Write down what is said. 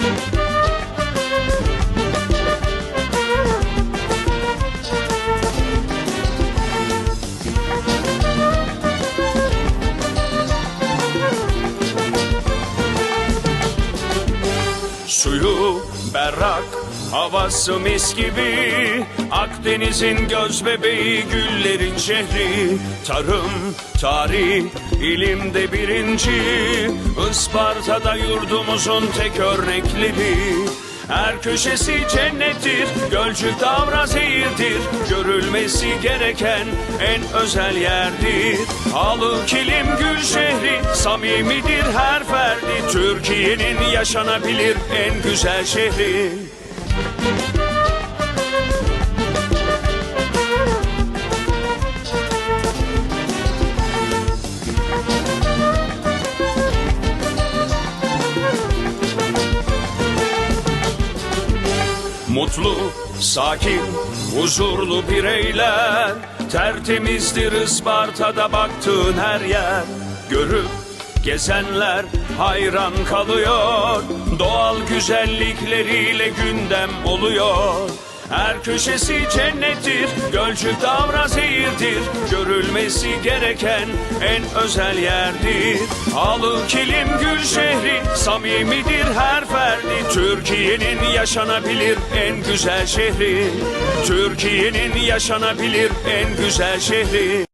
Thank you. Suyu berrak, havası mis gibi. Akdeniz'in göz bebeği, güllerin şehri. Tarım, tarih, ilimde birinci. Isparta'da yurdumuzun tek örnekleri her köşesi cennettir, Gölcük Davra zehirdir. Görülmesi gereken en özel yerdir. Halı kilim gül şehri, samimidir her ferdi. Türkiye'nin yaşanabilir en güzel şehri Mutlu, sakin, huzurlu bireyler Tertemizdir Isparta'da baktığın her yer. Görüp gezenler hayran kalıyor. Doğal güzellikleriyle gündem oluyor. Her köşesi cennettir, Gölcük Davra zehirdir. Görülmesi gereken en özel yerdir. Halı kilim gül şehri, samimidir her ferdi? Türkiye'nin yaşanabilir en güzel şehri. Türkiye'nin yaşanabilir en güzel şehri